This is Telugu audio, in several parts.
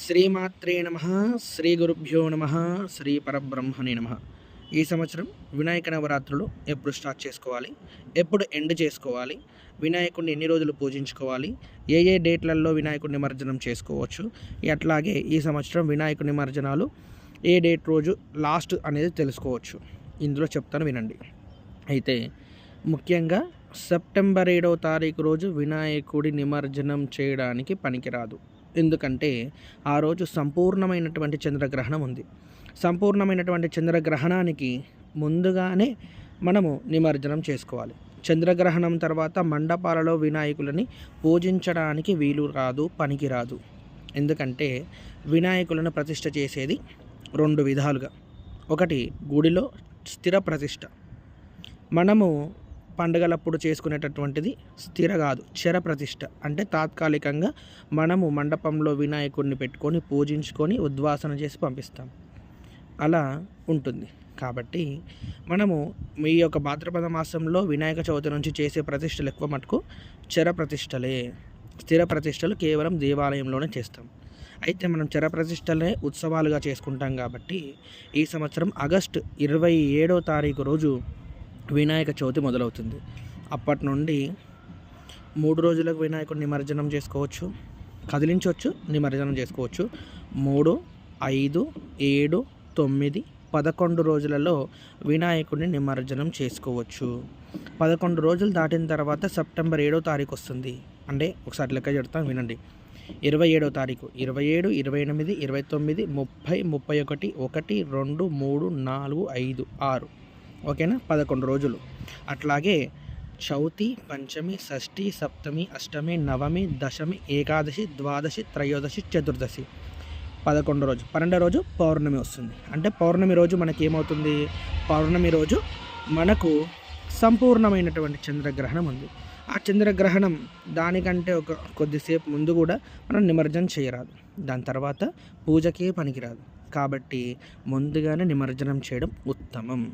శ్రీమాత్రే నమ శ్రీ గురుభ్యో నమ శ్రీ పరబ్రహ్మణే నమ. ఈ సంవత్సరం వినాయక నవరాత్రులు ఎప్పుడు స్టార్ట్ చేసుకోవాలి? ఎప్పుడు ఎండ్ చేసుకోవాలి? వినాయకుడిని ఎన్ని రోజులు పూజించుకోవాలి? ఏ ఏ డేట్లలో వినాయకుడి నిమజ్జనం చేసుకోవచ్చు? అట్లాగే ఈ సంవత్సరం వినాయకుడి నిమజ్జనాలు ఏ డేట్ రోజు లాస్ట్ అనేది తెలుసుకోవచ్చు. ఇందులో చెప్తాను వినండి. అయితే ముఖ్యంగా సెప్టెంబర్ ఏడవ తారీఖు రోజు వినాయకుడి నిమజ్జనం చేయడానికి పనికిరాదు. ఎందుకంటే ఆ రోజు సంపూర్ణమైనటువంటి చంద్రగ్రహణం ఉంది. సంపూర్ణమైనటువంటి చంద్రగ్రహణానికి ముందుగానే మనము నిమజ్జనం చేసుకోవాలి. చంద్రగ్రహణం తర్వాత మండపాలలో వినాయకులని పూజించడానికి వీలు రాదు పనికిరాదు ఎందుకంటే వినాయకులను ప్రతిష్ట చేసేది రెండు విధాలుగా. ఒకటి గుడిలో స్థిర ప్రతిష్ట మనము పండుగలప్పుడు చేసుకునేటటువంటిది స్థిర కాదు చర ప్రతిష్ఠ అంటే తాత్కాలికంగా మనము మండపంలో వినాయకుడిని పెట్టుకొని పూజించుకొని ఉద్వాసన చేసి పంపిస్తాం. అలా ఉంటుంది. కాబట్టి మనము మీ యొక్క భాద్రపద మాసంలో వినాయక చవితి నుంచి చేసే ప్రతిష్టలు ఎక్కువ మటుకు చర ప్రతిష్టలే స్థిర ప్రతిష్టలు కేవలం దేవాలయంలోనే చేస్తాం. అయితే మనం చర ప్రతిష్టలే ఉత్సవాలుగా చేసుకుంటాం కాబట్టి ఈ సంవత్సరం ఆగస్టు ఇరవై ఏడో తారీఖు రోజు వినాయక చవితి మొదలవుతుంది. అప్పటి నుండి మూడు రోజులకు వినాయకుడు నిమజ్జనం చేసుకోవచ్చు. కదిలించవచ్చు నిమజ్జనం చేసుకోవచ్చు. మూడు ఐదు ఏడు తొమ్మిది పదకొండు రోజులలో వినాయకుడిని నిమజ్జనం చేసుకోవచ్చు. పదకొండు రోజులు దాటిన తర్వాత సెప్టెంబర్ ఏడో తారీఖు వస్తుంది. అంటే ఒకసారి లెక్క చెడతాం వినండి. ఇరవై ఏడో తారీఖు. ఇరవై ఏడు ఇరవై ఎనిమిది ఇరవై తొమ్మిది ముప్పై ముప్పై ఒకటి ఒకటి రెండు మూడు నాలుగు ఐదు ఆరు. ఓకేనా? పదకొండు రోజులు. అట్లాగే చౌతి పంచమి షష్ఠి సప్తమి అష్టమి నవమి దశమి ఏకాదశి ద్వాదశి త్రయోదశి చతుర్దశి. పదకొండు రోజు. పన్నెండో రోజు పౌర్ణమి వస్తుంది. అంటే పౌర్ణమి రోజు మనకి ఏమవుతుంది పౌర్ణమి రోజు మనకు సంపూర్ణమైనటువంటి చంద్రగ్రహణం ఉంది. ఆ చంద్రగ్రహణం దానికంటే ఒక కొద్దిసేపు ముందు కూడా మనం నిమజ్జనం చేయరాదు. దాని తర్వాత పూజకే పనికిరాదు. కాబట్టి ముందుగానే నిమజ్జనం చేయడం ఉత్తమం.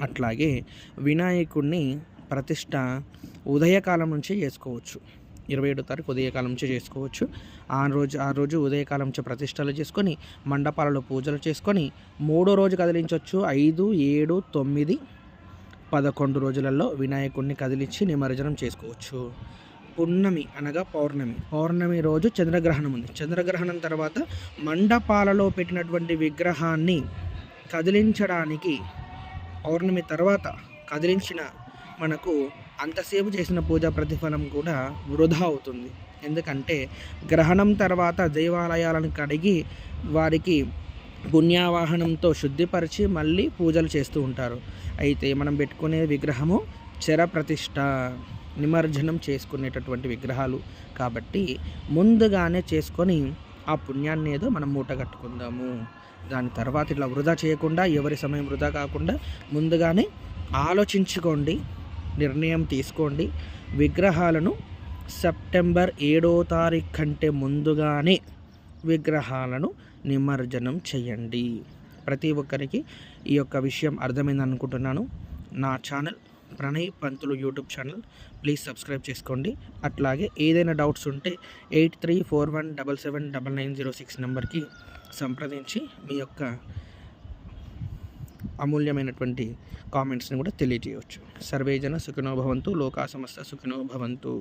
అట్లాగే వినాయకుడిని ప్రతిష్ట ఉదయకాలం నుంచే చేసుకోవచ్చు. ఇరవై ఏడో తారీఖు ఉదయకాలం నుంచి చేసుకోవచ్చు. ఆ రోజు ఆ రోజు ఉదయకాలం నుంచి ప్రతిష్టలు చేసుకొని మండపాలలో పూజలు చేసుకొని మూడో రోజు కదిలించవచ్చు ఐదు ఏడు తొమ్మిది పదకొండు రోజులలో వినాయకుడిని కదిలించి నిమజ్జనం చేసుకోవచ్చు. పున్నమి అనగా పౌర్ణమి. పౌర్ణమి రోజు చంద్రగ్రహణం ఉంది. చంద్రగ్రహణం తర్వాత మండపాలలో పెట్టినటువంటి విగ్రహాన్ని కదిలించడానికి పౌర్ణమి తర్వాత కదిలించిన మనకు అంతసేపు చేసిన పూజా ప్రతిఫలం కూడా వృధా అవుతుంది. ఎందుకంటే గ్రహణం తర్వాత దేవాలయాలను కడిగి వారికి పుణ్యావాహనంతో శుద్ధిపరిచి మళ్ళీ పూజలు చేస్తూ ఉంటారు. అయితే మనం పెట్టుకునే విగ్రహము చర ప్రతిష్ట నిమజ్జనం చేసుకునేటటువంటి విగ్రహాలు. కాబట్టి ముందుగానే చేసుకొని ఆ పుణ్యాన్ని ఏదో మనం మూట కట్టుకుందాము. దాని తర్వాత ఇట్లా వృధా చేయకుండా ఎవరి సమయం వృధా కాకుండా ముందుగానే ఆలోచించుకోండి నిర్ణయం తీసుకోండి. విగ్రహాలను సెప్టెంబర్ ఏడో తారీఖు కంటే ముందుగానే విగ్రహాలను నిమజ్జనం చేయండి. ప్రతి ఒక్కరికి ఈ యొక్క విషయం అర్థమైంది అనుకుంటున్నాను నా channel Pranay Pantulu YouTube channel. Please subscribe చేసుకోండి. అట్లాగే ఏదైనా డౌట్స్ ఉంటే eight three four one double seven double nine zero six నెంబర్కి సంప్రదించి మీ యొక్క అమూల్యమైనటువంటి కామెంట్స్ని కూడా తెలియజేయవచ్చు. సర్వేజన సుఖినోభవంతు లోకా సమస్త సుఖినోభవంతు